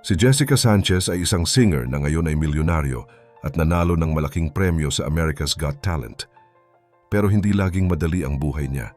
Si Jessica Sanchez ay isang singer na ngayon ay milyonaryo at nanalo ng malaking premyo sa America's Got Talent. Pero hindi laging madali ang buhay niya.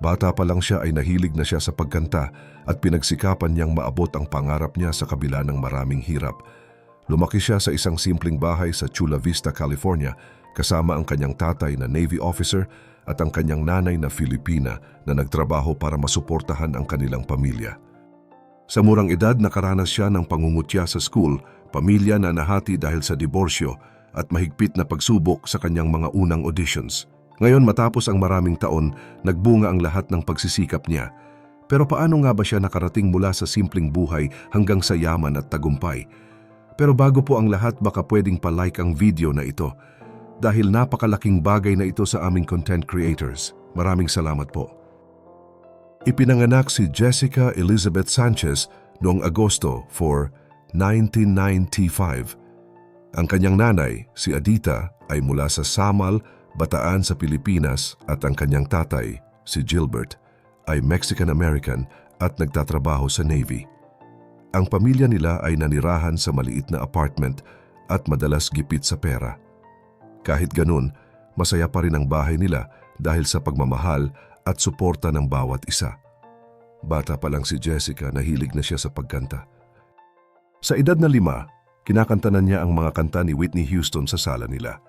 Bata pa lang siya ay nahilig na siya sa pagkanta at pinagsikapan niyang maabot ang pangarap niya sa kabila ng maraming hirap. Lumaki siya sa isang simpleng bahay sa Chula Vista, California kasama ang kanyang tatay na Navy officer at ang kanyang nanay na Filipina na nagtrabaho para masuportahan ang kanilang pamilya. Sa murang edad nakaranas siya ng pangungutya sa school, pamilya na nahati dahil sa diborsyo at mahigpit na pagsubok sa kanyang mga unang auditions. Ngayon matapos ang maraming taon, nagbunga ang lahat ng pagsisikap niya. Pero paano nga ba siya nakarating mula sa simpleng buhay hanggang sa yaman at tagumpay? Pero bago po ang lahat baka pwedeng pa-like ang video na ito dahil napakalaking bagay na ito sa aming content creators. Maraming salamat po. Ipinanganak si Jessica Elizabeth Sanchez noong Agosto 4, 1995. Ang kanyang nanay, si Adita, ay mula sa Samal, Bataan sa Pilipinas at ang kanyang tatay, si Gilbert, ay Mexican-American at nagtatrabaho sa Navy. Ang pamilya nila ay nanirahan sa maliit na apartment at madalas gipit sa pera. Kahit ganun, masaya pa rin ang bahay nila dahil sa pagmamahal at suporta ng bawat isa. Bata pa lang si Jessica nahilig na siya sa pagkanta. Sa edad na lima, kinakantanan niya ang mga kanta ni Whitney Houston sa sala nila.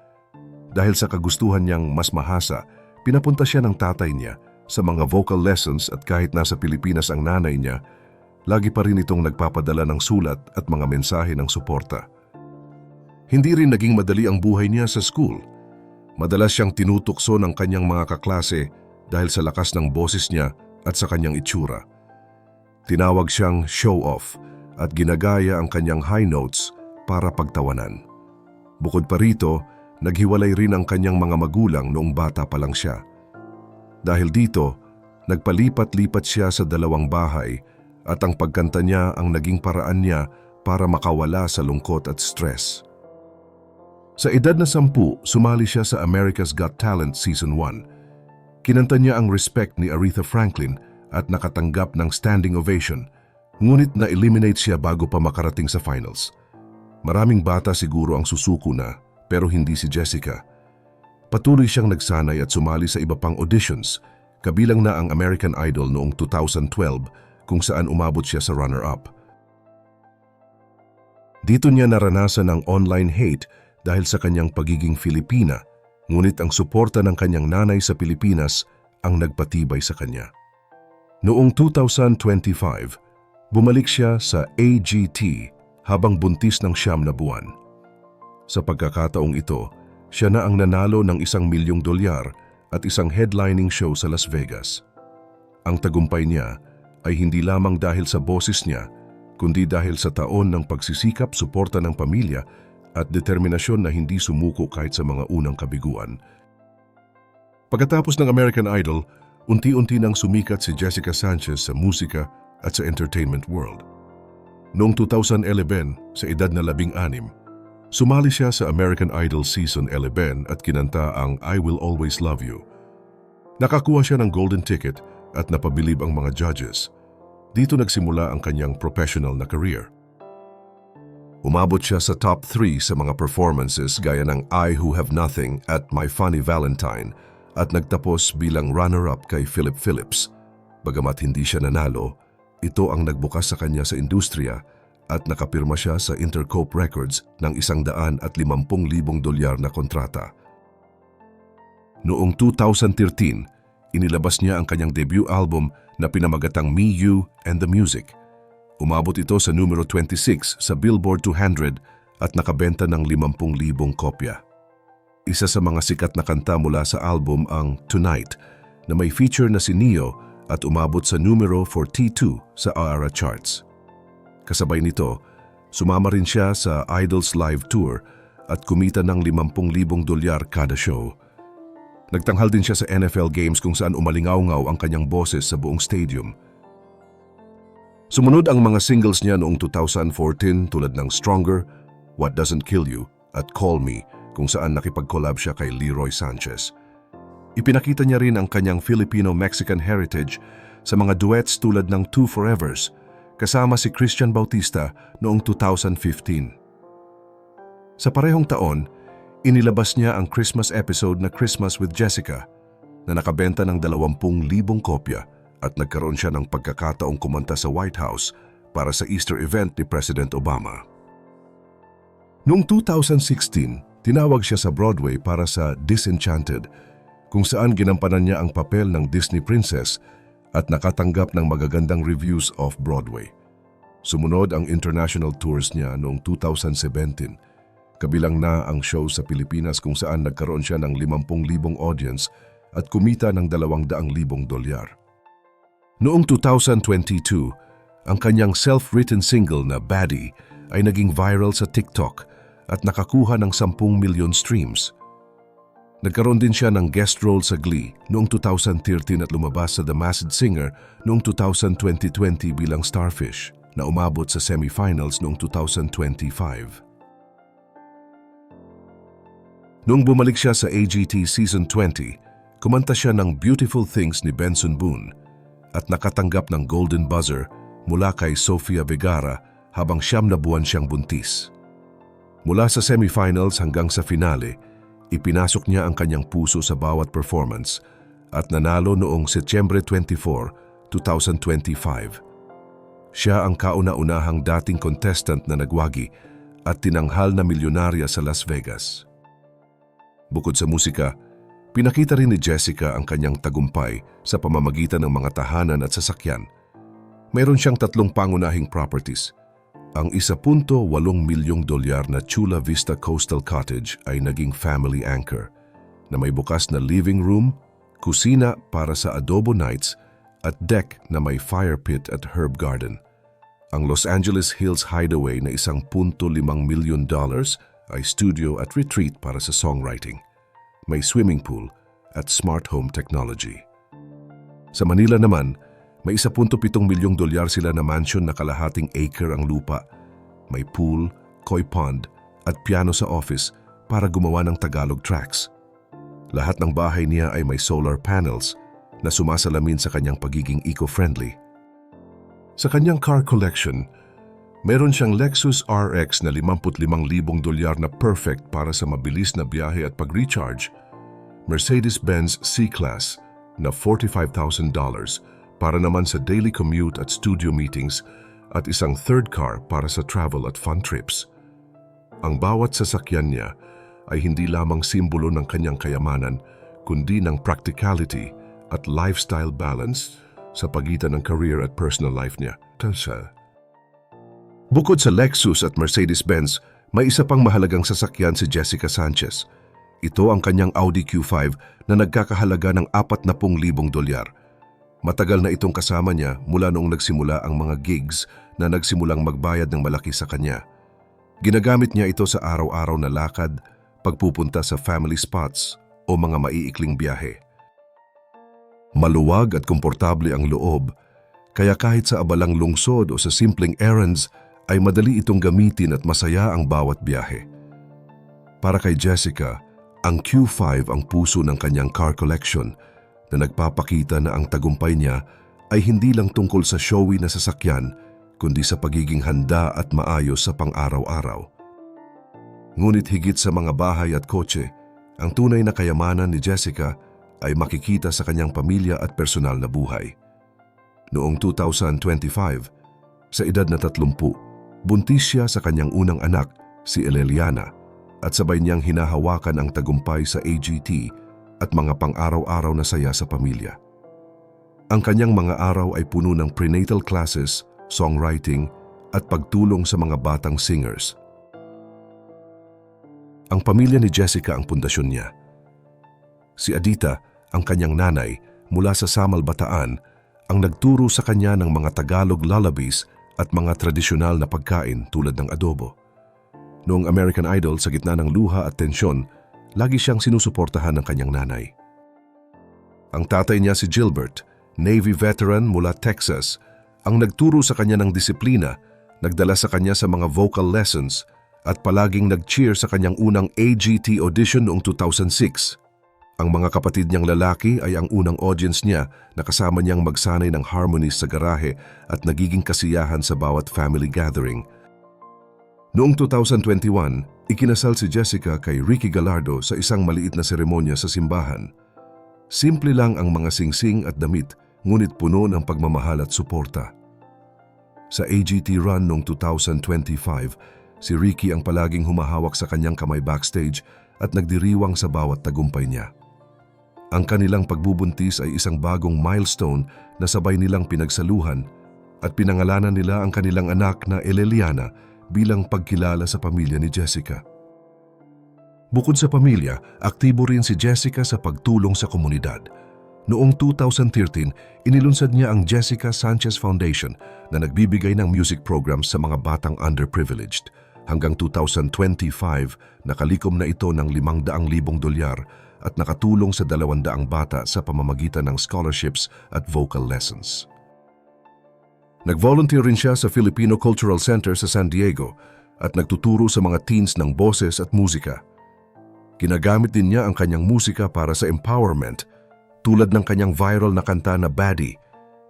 Dahil sa kagustuhan niyang mas mahasa, pinapunta siya ng tatay niya sa mga vocal lessons at kahit nasa Pilipinas ang nanay niya, lagi pa rin itong nagpapadala ng sulat at mga mensahe ng suporta. Hindi rin naging madali ang buhay niya sa school. Madalas siyang tinutukso ng kanyang mga kaklase dahil sa lakas ng boses niya at sa kanyang itsura. Tinawag siyang show-off at ginagaya ang kanyang high notes para pagtawanan. Bukod pa rito, naghiwalay rin ang kanyang mga magulang noong bata pa lang siya. Dahil dito, nagpalipat-lipat siya sa dalawang bahay at ang pagkanta niya ang naging paraan niya para makawala sa lungkot at stress. Sa edad na sampu, sumali siya sa America's Got Talent Season 1. Kinanta niya ang respect ni Aretha Franklin at nakatanggap ng standing ovation, ngunit na-eliminate siya bago pa makarating sa finals. Maraming bata siguro ang susuko na pero hindi si Jessica. Patuloy siyang nagsanay at sumali sa iba pang auditions, kabilang na ang American Idol noong 2012 kung saan umabot siya sa runner-up. Dito niya naranasan ang online hate dahil sa kanyang pagiging Filipina, ngunit ang suporta ng kanyang nanay sa Pilipinas ang nagpatibay sa kanya. Noong 2025, bumalik siya sa AGT habang buntis ng siyam na buwan. Sa pagkakataong ito, siya na ang nanalo ng isang milyong dolyar at isang headlining show sa Las Vegas. Ang tagumpay niya ay hindi lamang dahil sa boses niya, kundi dahil sa taon ng pagsisikap, suporta ng pamilya at determinasyon na hindi sumuko kahit sa mga unang kabiguan. Pagkatapos ng American Idol, unti-unti nang sumikat si Jessica Sanchez sa musika at sa entertainment world. Noong 2011, sa edad na labing anim, sumali siya sa American Idol Season 11 at kinanta ang I Will Always Love You. Nakakuha siya ng golden ticket at napabilib ang mga judges. Dito nagsimula ang kanyang professional na career. Umabot siya sa top 3 sa mga performances gaya ng I Who Have Nothing at My Funny Valentine at nagtapos bilang runner-up kay Philip Phillips. Bagamat hindi siya nanalo, ito ang nagbukas sa kanya sa industriya at nakapirma siya sa Intercope Records ng isang daan at limampung libong dolyar na kontrata. Noong 2013, inilabas niya ang kanyang debut album na pinamagatang Me, You, and the Music. Umabot ito sa numero 26 sa Billboard 200 at nakabenta ng 50,000 kopya. Isa sa mga sikat na kanta mula sa album ang Tonight na may feature na si Neo at umabot sa numero 42 sa ARA charts. Kasabay nito, sumama rin siya sa Idols Live Tour at kumita ng 50,000 dolyar kada show. Nagtanghal din siya sa NFL games kung saan umalingaw-ngaw ang kanyang boses sa buong stadium. Sumunod ang mga singles niya noong 2014 tulad ng Stronger, What Doesn't Kill You at Call Me kung saan nakipag-collab siya kay Leroy Sanchez. Ipinakita niya rin ang kanyang Filipino-Mexican heritage sa mga duets tulad ng Two Forevers kasama si Christian Bautista noong 2015. Sa parehong taon, inilabas niya ang Christmas episode na Christmas with Jessica na nakabenta ng 20,000 kopya at nagkaroon siya ng pagkakataong kumanta sa White House para sa Easter event ni President Obama. Noong 2016, tinawag siya sa Broadway para sa Disenchanted, kung saan ginampanan niya ang papel ng Disney princess at nakatanggap ng magagandang reviews off-Broadway. Sumunod ang international tours niya noong 2017. Kabilang na ang show sa Pilipinas kung saan nagkaroon siya ng 50,000 audience at kumita ng 200,000 dolyar. Noong 2022, ang kanyang self-written single na Baddie ay naging viral sa TikTok at nakakuha ng 10 milyon streams. Nagkaroon din siya ng guest role sa Glee noong 2013 at lumabas sa The Masked Singer noong 2020 bilang Starfish na umabot sa semifinals noong 2025. Noong bumalik siya sa AGT Season 20, kumanta siya ng Beautiful Things ni Benson Boone at nakatanggap ng Golden Buzzer mula kay Sofia Vergara habang siyam na buwan siyang buntis. Mula sa semifinals hanggang sa finale, ipinasok niya ang kanyang puso sa bawat performance at nanalo noong Setyembre 24, 2025. Siya ang kauna-unahang dating contestant na nagwagi at tinanghal na milyonarya sa Las Vegas. Bukod sa musika, pinakita rin ni Jessica ang kanyang tagumpay sa pamamagitan ng mga tahanan at sasakyan. Mayroon siyang tatlong pangunahing properties. Ang 1.8 milyong dolyar na Chula Vista Coastal Cottage ay naging family anchor na may bukas na living room, kusina para sa adobo nights at deck na may fire pit at herb garden. Ang Los Angeles Hills Hideaway na isang punto limang milyon dollars ay studio at retreat para sa songwriting. May swimming pool at smart home technology. Sa Manila naman, may 1.7 milyong dolyar sila na mansion na kalahating acre ang lupa. May pool, koi pond at piano sa office para gumawa ng Tagalog tracks. Lahat ng bahay niya ay may solar panels na sumasalamin sa kanyang pagiging eco-friendly. Sa kanyang car collection, meron siyang Lexus RX na 55,000 dolyar na perfect para sa mabilis na biyahe at pag-recharge, Mercedes-Benz C-Class na $45,000 para naman sa daily commute at studio meetings at isang third car para sa travel at fun trips. Ang bawat sasakyan niya ay hindi lamang simbolo ng kanyang kayamanan, kundi ng practicality at lifestyle balance sa pagitan ng career at personal life niya. Tansa. Bukod sa Lexus at Mercedes-Benz, may isa pang mahalagang sasakyan si Jessica Sanchez. Ito ang kanyang Audi Q5 na nagkakahalaga ng 40,000 dolyar. Matagal na itong kasama niya mula noong nagsimula ang mga gigs na nagsimulang magbayad ng malaki sa kanya. Ginagamit niya ito sa araw-araw na lakad, pagpupunta sa family spots o mga maiikling biyahe. Maluwag at komportable ang loob, kaya kahit sa abalang lungsod o sa simpleng errands ay madali itong gamitin at masaya ang bawat biyahe. Para kay Jessica, ang Q5 ang puso ng kanyang car collection – na nagpapakita na ang tagumpay niya ay hindi lang tungkol sa showy na sasakyan, kundi sa pagiging handa at maayos sa pang-araw-araw. Ngunit higit sa mga bahay at kotse, ang tunay na kayamanan ni Jessica ay makikita sa kanyang pamilya at personal na buhay. Noong 2025, sa edad na 30, buntis siya sa kanyang unang anak, si Eleliana, at sabay niyang hinahawakan ang tagumpay sa AGT at mga pang-araw-araw na saya sa pamilya. Ang kanyang mga araw ay puno ng prenatal classes, songwriting, at pagtulong sa mga batang singers. Ang pamilya ni Jessica ang pundasyon niya. Si Adita, ang kanyang nanay, mula sa Samal Bataan, ang nagturo sa kanya ng mga Tagalog lullabies at mga tradisyonal na pagkain tulad ng adobo. Noong American Idol sa gitna ng luha at tensyon, lagi siyang sinusuportahan ng kanyang nanay. Ang tatay niya si Gilbert, Navy veteran mula Texas, ang nagturo sa kanya ng disiplina, nagdala sa kanya sa mga vocal lessons at palaging nag-cheer sa kanyang unang AGT audition noong 2006. Ang mga kapatid niyang lalaki ay ang unang audience niya na kasama niyang magsanay ng harmonies sa garahe at nagiging kasiyahan sa bawat family gathering. Noong 2021, ikinasal si Jessica kay Ricky Gallardo sa isang maliit na seremonya sa simbahan. Simple lang ang mga singsing at damit, ngunit puno ng pagmamahal at suporta. Sa AGT run noong 2025, si Ricky ang palaging humahawak sa kanyang kamay backstage at nagdiriwang sa bawat tagumpay niya. Ang kanilang pagbubuntis ay isang bagong milestone na sabay nilang pinagsaluhan at pinangalanan nila ang kanilang anak na Eleliana bilang pagkilala sa pamilya ni Jessica. Bukod sa pamilya, aktibo rin si Jessica sa pagtulong sa komunidad. Noong 2013, inilunsad niya ang Jessica Sanchez Foundation na nagbibigay ng music programs sa mga batang underprivileged. Hanggang 2025, nakalikom na ito ng 500,000 dolyar at nakatulong sa 200 bata sa pamamagitan ng scholarships at vocal lessons. Nag-volunteer rin siya sa Filipino Cultural Center sa San Diego at nagtuturo sa mga teens ng boses at musika. Ginagamit din niya ang kanyang musika para sa empowerment tulad ng kanyang viral na kanta na Baddie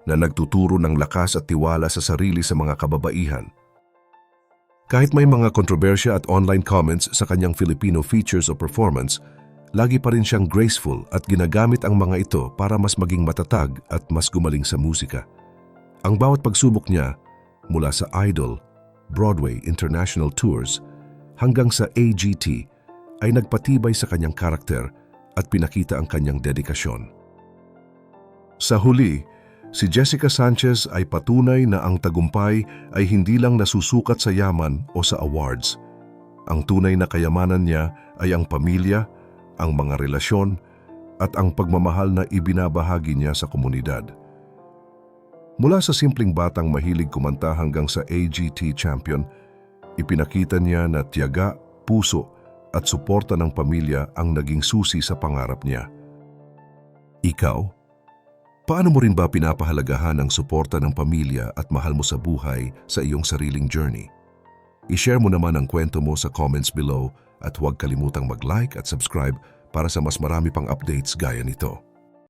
na nagtuturo ng lakas at tiwala sa sarili sa mga kababaihan. Kahit may mga kontrobersya at online comments sa kanyang Filipino features o performance, lagi pa rin siyang graceful at ginagamit ang mga ito para mas maging matatag at mas gumaling sa musika. Ang bawat pagsubok niya, mula sa Idol, Broadway International Tours, hanggang sa AGT, ay nagpatibay sa kanyang karakter at pinakita ang kanyang dedikasyon. Sa huli, si Jessica Sanchez ay patunay na ang tagumpay ay hindi lang nasusukat sa yaman o sa awards. Ang tunay na kayamanan niya ay ang pamilya, ang mga relasyon, at ang pagmamahal na ibinabahagi niya sa komunidad. Mula sa simpleng batang mahilig kumanta hanggang sa AGT champion, ipinakita niya na tiyaga, puso at suporta ng pamilya ang naging susi sa pangarap niya. Ikaw, paano mo rin ba pinapahalagahan ang suporta ng pamilya at mahal mo sa buhay sa iyong sariling journey? I-share mo naman ang kwento mo sa comments below at huwag kalimutang mag-like at subscribe para sa mas marami pang updates gaya nito.